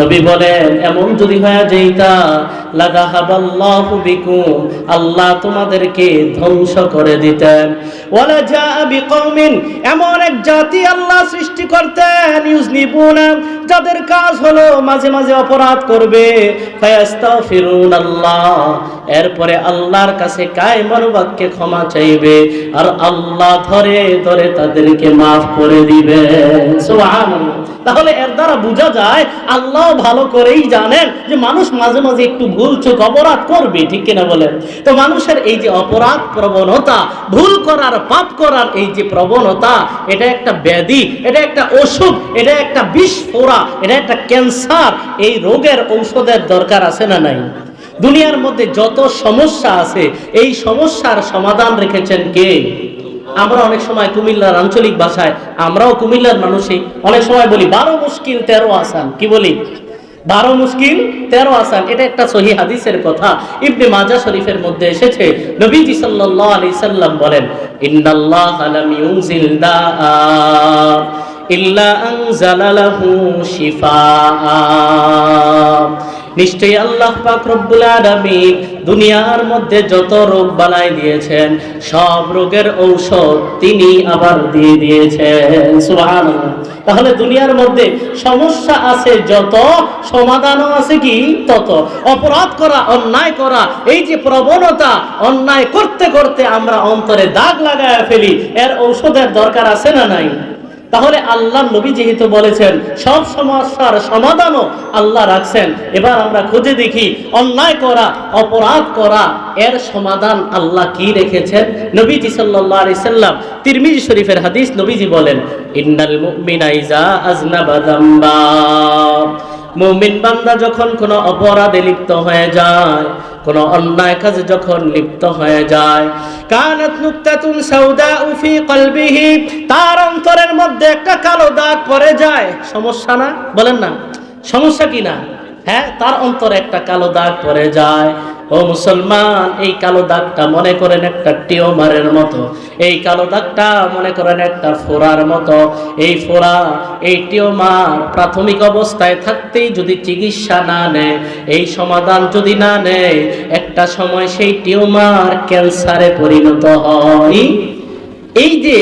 নবী বলেন এমন যদি হয়ে যেইতা লাগাহাবাল্লাহু বিকুম, আল্লাহ তোমাদেরকে ধ্বংস করে দিতেন। ওয়ালা জা বিকৌমিন এমন এক জাতি আল্লাহ সৃষ্টি করতেন, ইউজনিবুনা, যাদের কাজ হলো মাঝে মাঝে অপরাধ করবে। ফায়াস্তাগফিরুন আল্লাহ এরপরে আল্লাহর কাছে কায়মর বাক্যে ক্ষমা চাইবে, আর আল্লাহ ধরে ধরে তাদেরকে মাফ করে দিবে। সুবহানাল্লাহ। তাহলে এর দ্বারা বোঝা যায় আল্লাহ ভালো করেই জানেন যে মানুষ মাঝে মাঝে একটু ভুল চোখ অপরাধ করবে, ঠিক কিনা বলেন? তো মানুষের এই যে অপরাধ প্রবণতা, ভুল করার, পাপ করার এই যে প্রবণতা, এটা একটা ব্যাধি, এটা একটা অসুখ, এটা একটা বিস্ফোরা এটা একটা ক্যান্সার, এই রোগের ঔষধের দরকার আছে না নাই? দুনিয়ার মধ্যে যত সমস্যা আছে, এই সমস্যার সমাধান রেখেছেন কে? আমরা অনেক সময় কুমিল্লার আঞ্চলিক ভাষায়, আমরাও কুমিল্লার মানুষই, অনেক সময় বলি, বারো মুশকিল তেরো আসান। কি বলি? বারো মুশকিল তেরো আসান। এটা একটা সহি হাদিসের কথা। ইবনে মাজা শরীফের মধ্যে এসেছে, নবীজি সাল্লাল্লাহু আলাইহি সাল্লাম বলেন, ইন্নাল্লাহ লাম ইউনজিল দাআ ইল্লা আনজালা লাহু শিফাআ। নিশ্চয়ই আল্লাহ পাক রব্বুল আলামিন দুনিয়ার মধ্যে যত রোগ বালাই দিয়েছেন, সব রোগের ঔষধ তিনি আবার দিয়ে দিয়েছেন। সুবহানাল্লাহ। তাহলে দুনিয়ার মধ্যে সমস্যা আছে যত, সমাধানও আছে কি? তত। অপরাধ করা, অন্যায় করা, এই যে প্রবণতা, অন্যায় করতে করতে আমরা অন্তরে দাগ লাগায় ফেলি, এর ঔষধের দরকার আছে না নাই? তাহলে আল্লাহ নবী যেহেতু বলেছেন, সব সমস্যার সমাধানও আল্লাহ রাখছেন। এবার আমরা খুঁজে দেখি, অন্যায় করা, অপরাধ করা, এর সমাধান আল্লাহ কি রেখেছেন? নবীজি আলাইহি সাল্লাম, তিরমিজি শরীফের হাদিস নবীজি বলেন, ইন্নাল মুমিন বান্দা যখন কোনো অপরাধে লিপ্ত হয়ে যায়, কোনো অন্যায় কাজে যখন লিপ্ত হয়ে যায়, কানাত নুক্তাতুন সাউদা ফি কলবিহি, তার অন্তরের মধ্যে একটা কালো দাগ পড়ে যায়। সমস্যা না? বলেন না। সমস্যা কি না? হ্যাঁ তার অন্তরে একটা কালো দাগ পড়ে যায়। ও মুসলমান, এই কালো দাগটা মনে করেন একটা টিওমারের মতো। এই কালো দাগটা মনে করেন একটা ফোড়ার মতো। এই ফোড়া, এই টিওমার প্রাথমিক অবস্থায় থাকতেই যদি চিকিৎসা না নেয়, এই সমাধান যদি না নেয়, একটা সময় সেই টিওমার ক্যান্সারে পরিণত হয়। এই যে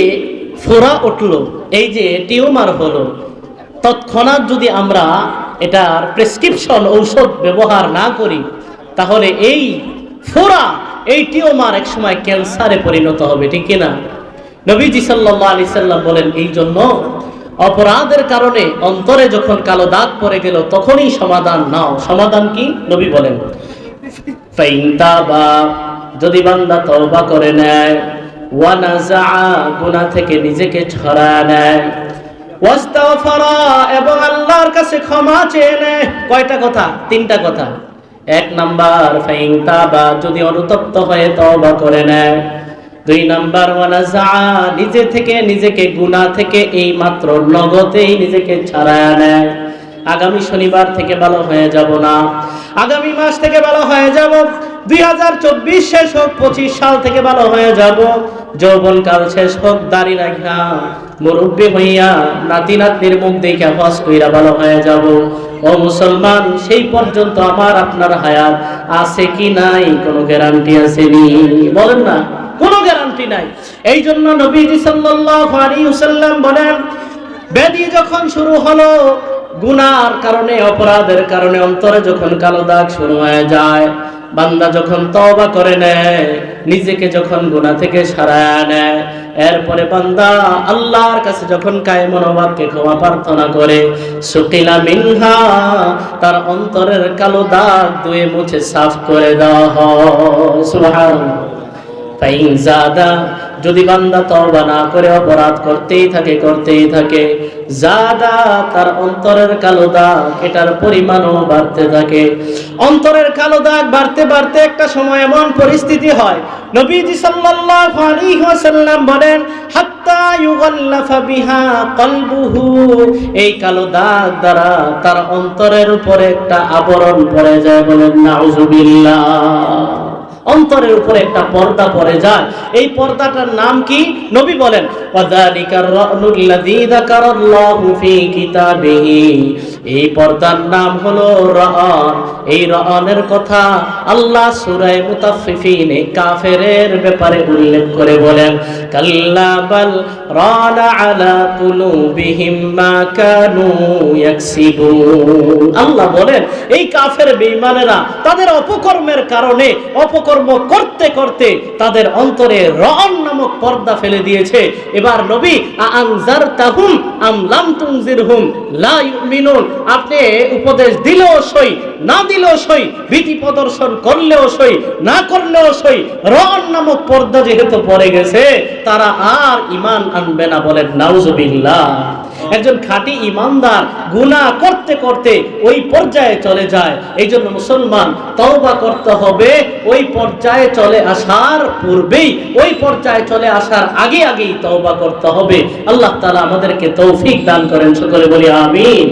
ফোড়া উঠল, এই যে টিউমার হলো, তৎক্ষণাৎ যদি আমরা এটার প্রেসক্রিপশন ঔষধ ব্যবহার না করি তাহলে এই ফোড়া এই টিউমার এক সময় ক্যান্সারে পরিণত হবে, ঠিক কিনা? নবীজি সাল্লাহ আলি সাল্লাম বলেন, এই জন্য অপরাধের কারণে অন্তরে যখন কালো দাগ পড়ে গেল, তখনই সমাধান নাও। সমাধান কি? নবী বলেন তাবা, যদি বান্দা তওবা করে নেয় ওয়ানাজা থেকে নিজেকে ছড়ায় নেয়। এবং আল্লাহর কাছে ক্ষমা চেয়ে নেয়। কয়টা কথা? তিনটা কথা। এক নাম্বার, ফাইন তাবা, যদি অনুতপ্ত হয়ে তওবা করে নেয়। দুই নাম্বার ওয়ানাজা নিজে থেকে নিজেকে গুনাহ থেকে এই মাত্র নগতেই নিজেকে ছাড়ায় নেয়। আগামী শনিবার থেকে ভালো হয়ে যাব না। আগামী মাস থেকে ভালো হয়ে যাব। দুই হাজার চব্বিশ শেষ হোক, পঁচিশ সাল থেকে ভালো হয়ে যাব। যৌবন কাল শেষ হোক, দাড়ি রাখা, মুরব্বী হইয়া নাতি নাতনির মুখ দেখে হস কইরা ভালো হয়ে যাব। ও মুসলমান, সেই পর্যন্ত আমার আপনার হায়াত আছে কি নাই? কোনো গ্যারান্টি আছে আসেনি। বলেন না, কোনো গ্যারান্টি নাই। এই জন্য নবীজি সাল্লাল্লাহু আলাইহি ওয়াসাল্লাম বলেন ব্যাধি যখন শুরু হলো, গুনার কারণে, অপরাধের কারণে অন্তরে যখন কালো দাগ শুরু হয়ে যায়, বান্দা যখন তওবা করে নেয় নিজেকে যখন গুণা থেকে সারায় নেয়, এরপরে বান্দা আল্লাহর কাছে যখন কায় মনোভাবকে ক্ষমা প্রার্থনা করে, সুকিলা মিনহা, তার অন্তরের কালো দাগ দুয়ে মুছে সাফ করে দেওয়া হয়। যদি বান্দা তওবা না করে, অপরাধ করতেই থাকে করতেই থাকে, জাদা তার অন্তরের কালো দাগ, এটার পরিমাণও বাড়তে থাকে। অন্তরের কালো দাগ বাড়তে বাড়তে একটা সময় এমন পরিস্থিতি হয়, নবীজি সাল্লাল্লাহু আলাইহি ওয়াসাল্লাম বলেন, হাত্তা ইউগাল্লাফা বিহা কলবুহু এই কালো দাগ দ্বারা তার অন্তরের উপরে একটা আবরণ পড়ে যায় বলেন, নাউজুবিল্লাহ অন্তরের উপরে একটা পর্দা পড়ে যায়। এই পর্দাটার নাম কি? নবী বলেন এই পর্দার নাম হলো রান এই রানের কথা আল্লাহ সূরায়ে মুতাফফিফিনে কাফেরের ব্যাপারে উল্লেখ করে বলেন, কাল্লা বাল রানা আলা কানু ইয়াকসিবুন। আল্লাহ বলেন, এই কাফের বেঈমানেরা তাদের অপকর্মের কারণে অপকর্ম করতে করতে তাদের অন্তরে রন নামক পর্দা ফেলে দিয়েছে। এবার নবী আনজার তাহুম আম লাম তুনজিরহুম লা ইউমিনুন। আপনি উপদেশ দিলেও সই, না দিলেও সই ভীতি প্রদর্শন করলেও সই, না করলেও সই, রন নামক পর্দা যেহেতু পড়ে গেছে, তারা আর ইমান আনবে না বলেন, নাউজুবিল্লাহ। একজন খাঁটি ইমানদার গুণা করতে করতে ওই পর্যায়ে চলে যায়। এই জন্য মুসলমান তওবা করতে হবে। ওই পর্যায়ে চলে আসার পূর্বেই, ওই পর্যায়ে চলে আসার আগে আগেই তওবা করতে হবে। আল্লাহ তালা আমাদেরকে তৌফিক দান করেন। সকলে বলি আমিন।